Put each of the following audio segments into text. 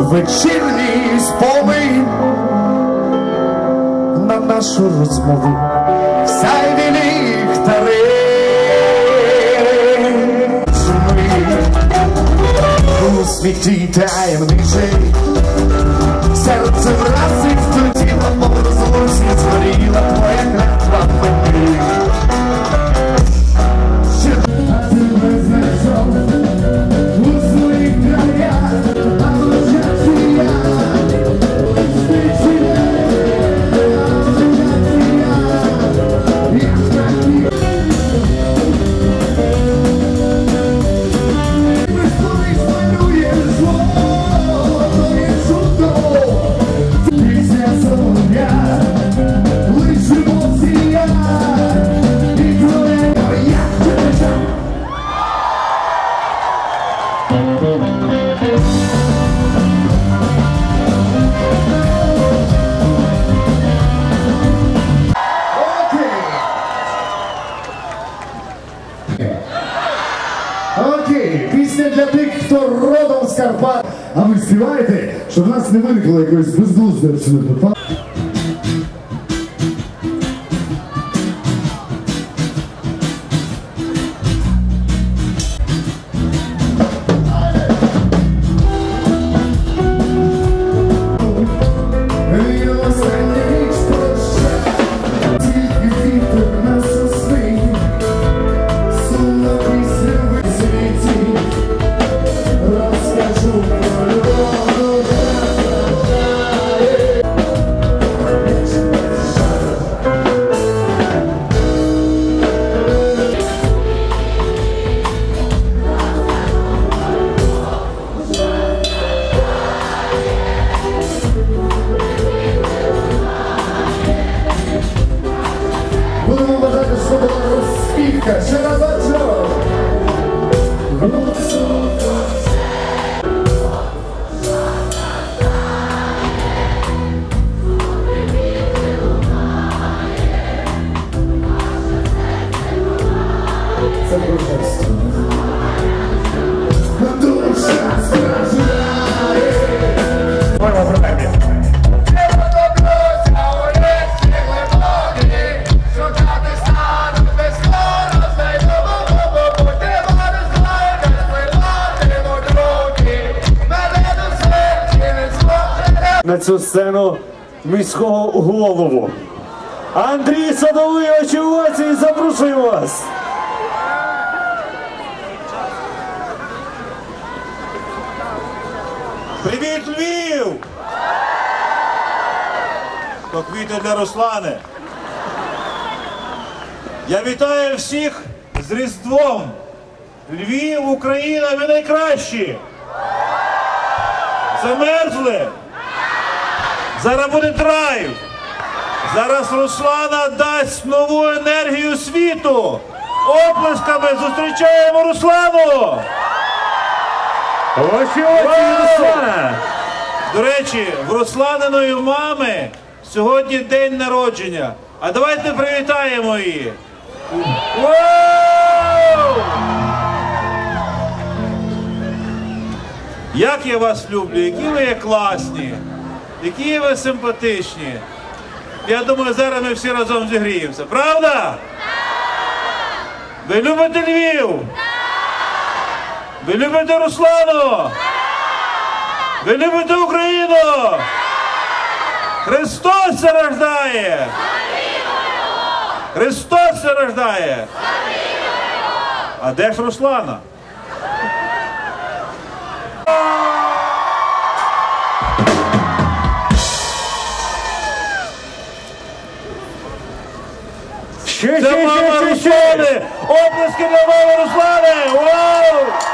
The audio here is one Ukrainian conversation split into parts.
вечірній спомин на нашу розмову сяйві ліхтари. У світі таємничий серце вразить студіла, мов розлучні згоріла твоя клятва мені. Карпат. А ви співаєте, щоб в нас не виникло якоїсь безглуздої абсолютно. Сцену міського голову. Андрій Садовий очевидці, запрошую вас. Привіт, Львів! То квіти для Руслани. Я вітаю всіх з Різдвом. Львів, Україна, ви найкращі. Замерзли. Зараз буде драйв. Зараз Руслана дасть нову енергію світу. Оплесками зустрічаємо Руслану. Очі, Руслана! До речі, в Русланиної мами сьогодні день народження. А давайте привітаємо її. Як я вас люблю, які ви є класні, які ви симпатичні. Я думаю, зараз ми всі разом зігріємося. Правда? Ви любите Львів? Ви любите Руслану? Ви любите Україну? Христос се рождає! Христос се рождає! А де ж Руслана? Ще, ще, ще, ще, ще. Оплески для мами Руслани! Вау!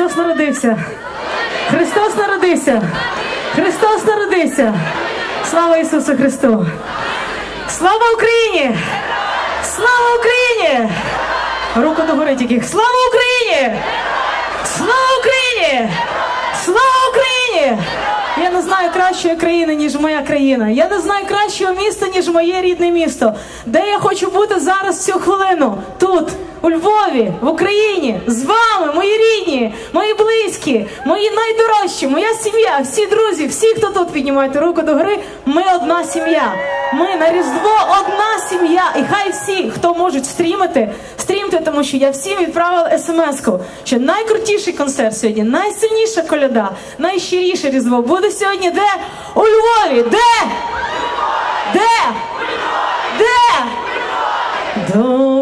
Христос народився. Христос народився. Христос народився. Слава Ісусу Христу! Слава Україні! Слава Україні! Руку догори тільки. Слава Україні! Слава Україні! Слава Україні! Я не знаю кращої країни, ніж моя країна. Я не знаю кращого міста, ніж моє рідне місто. Де я хочу бути зараз цю хвилину? Тут, у Львові, в Україні, з вами, мої рідні, мої близькі, мої найдорожчі, моя сім'я, всі друзі, всі, хто тут піднімаєте руку до гори, ми одна сім'я. Ми на Різдво одна сім'я. І хай всі, хто можуть стрімити, стрімте, тому що я всім відправила смс-ку, що найкрутіший концерт сьогодні, найсильніша коляда, найщиріше Різдво буде сьогодні де? У Львові. Де? Де? Де?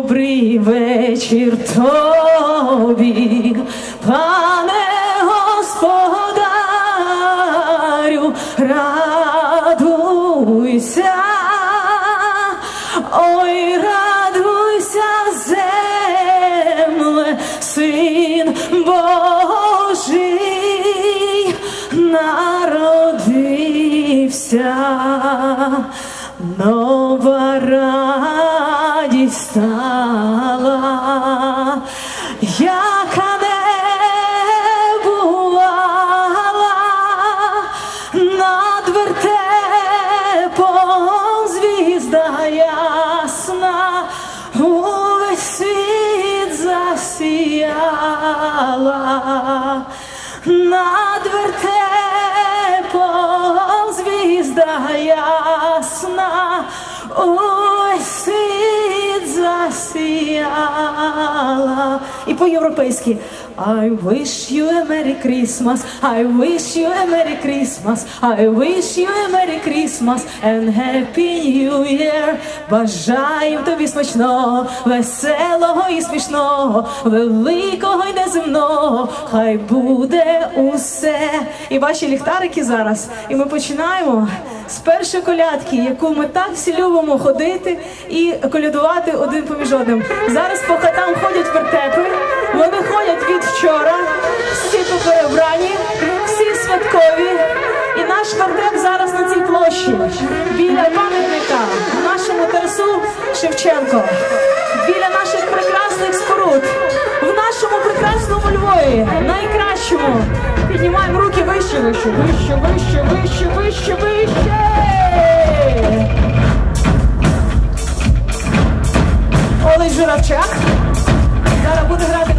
Добрий вечір тобі, пане господарю, радуйся, ой, радуйся, земле, син Божий народився, нова радість стала, яка не бувала над вертепом звізда ясна, увесь світ засіяла, над вертепом звізда ясна, засіяла. І по-європейськи. I wish you a Merry Christmas, I wish you a Merry Christmas, I wish you a Merry Christmas and Happy New Year. Бажаєм тобі смачного, веселого і смішного, великого і неземного, хай буде усе. І ваші ліхтарики зараз. І ми починаємо з першої колядки, яку ми так всі любимо ходити і колядувати один поміж одним. Зараз по хатам ходять вертепи, вони ходять від вчора, всі поперебрані, всі святкові. І наш вертеп зараз на цій площі біля пам'ятника нашому Тарасу Шевченко, біля наших прекрасних споруд, нашому прекрасному Львові, найкращому. Піднімаємо руки вище, вище, вище, вище, вище, вище, вище. Олег Журавчак. Зараз буде грати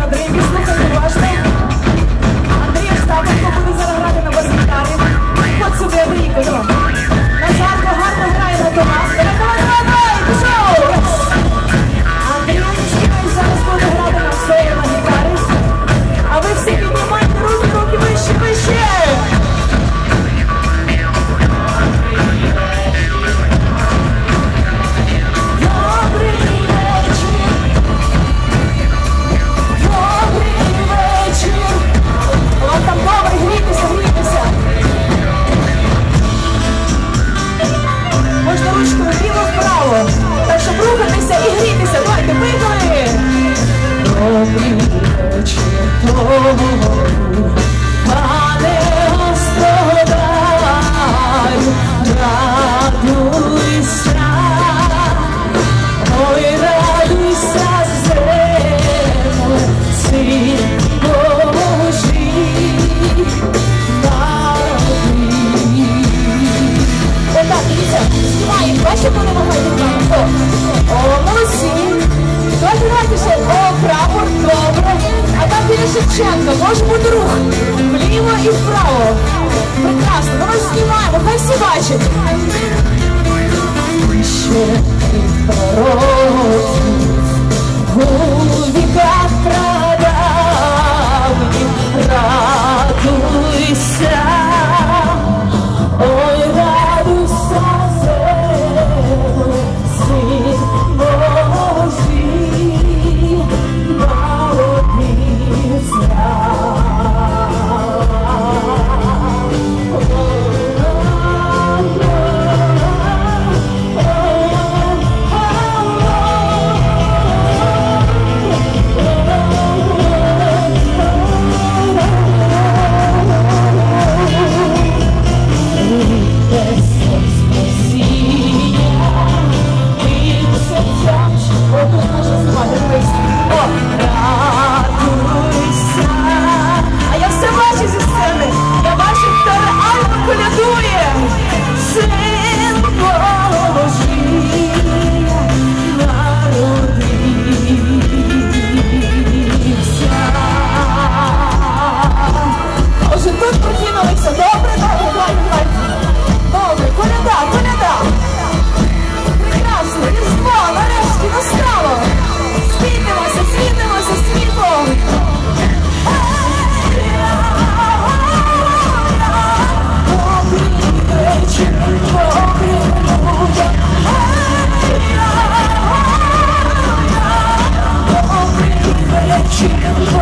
А там біля Шевченка, може бути рух вліво і вправо. Прекрасно, давай знімаємо, хай всі бачать. Ще пророків у віках прадавні shell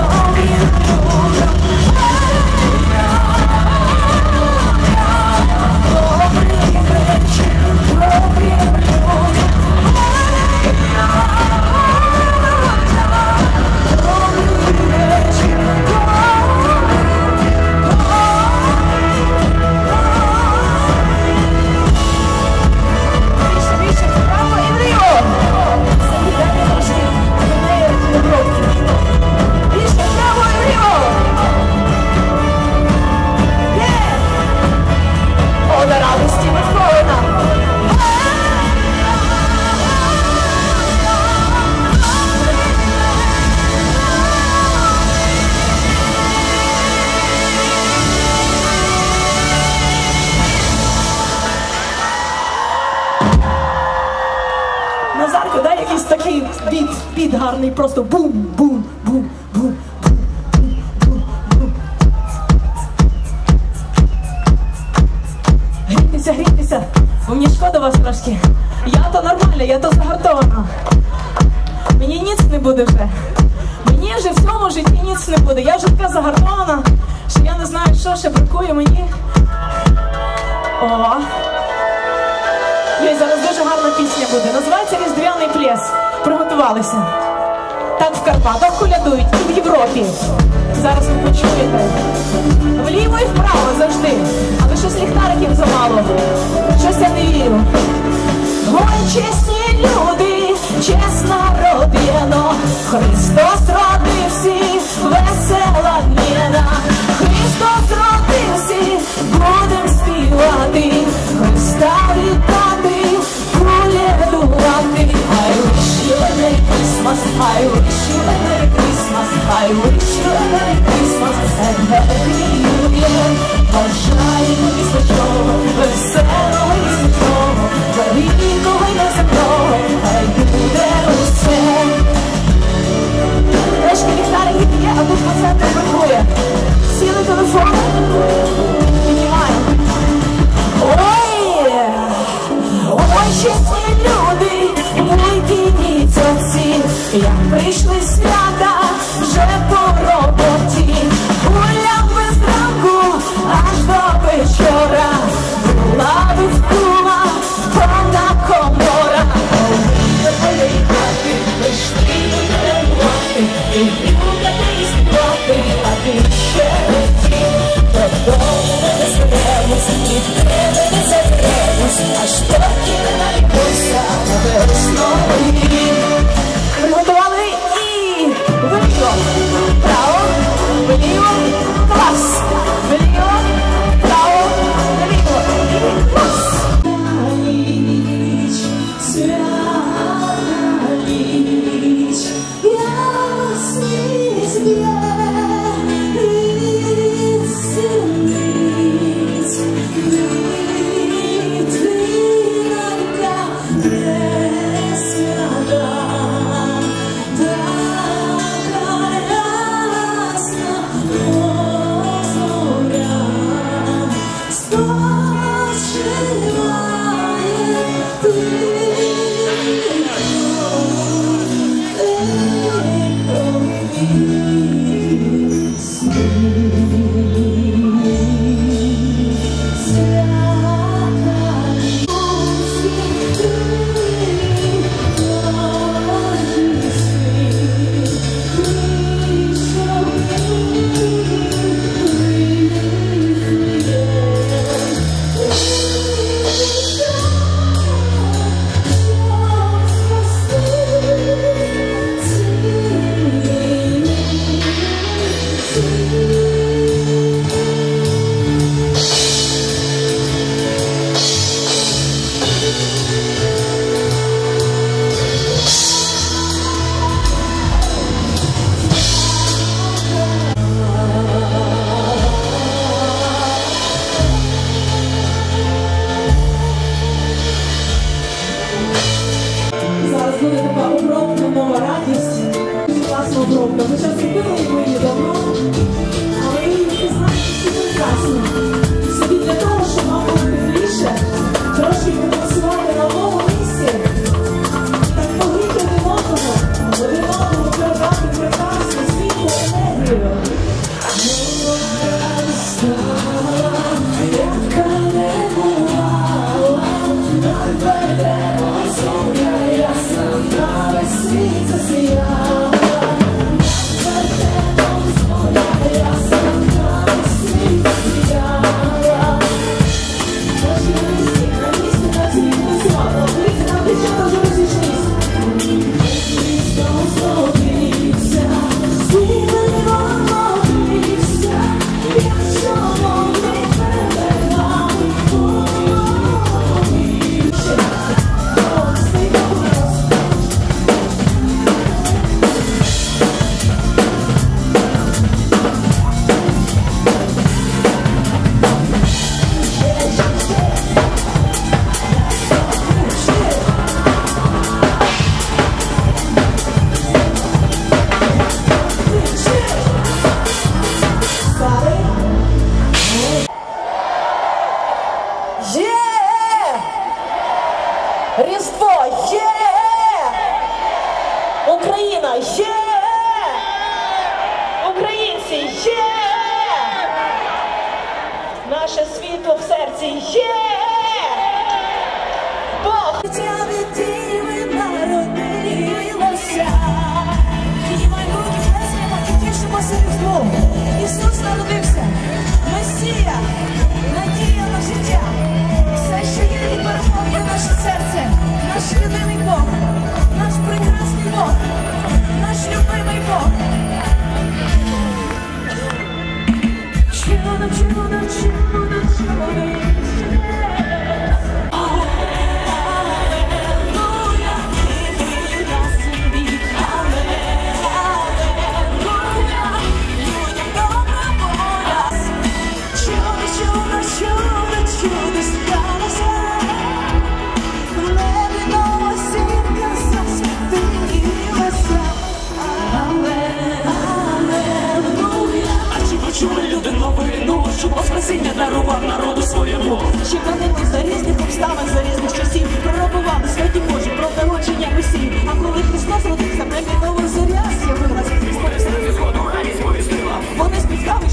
просто бум, бум. Грійтеся, грійтеся, мені шкода вас трошки. Я то нормальна, я то загартована. Мені ніц не буде вже. Мені вже в цьому житті ніц не буде. Я вже така загартована, що я не знаю, що ще бракує мені. О, Є зараз дуже гарна пісня буде. Називається Різдвяний плес. Приготувалися. Так в Карпатах колядують і в Європі. Зараз ви почуєте. Вліво і вправо завжди. Але щось ліхтариків замало. Щось я не вірю. Ой, чесні люди, чесна родина, Христос родився, весела дніна, Христос родився, тут бракує. Сіли телефон. піднімаємо. Ой, ой, чесні вліво, клас, Ooh. Чули люди новину, щоб Воскресіння дарував народу своєму. Ще ганити за різних обставин, за різних часів пророкували святі Божі про дорочення усі. А коли Христос родився, небі нова зоря з'явилась. Вони спіткали,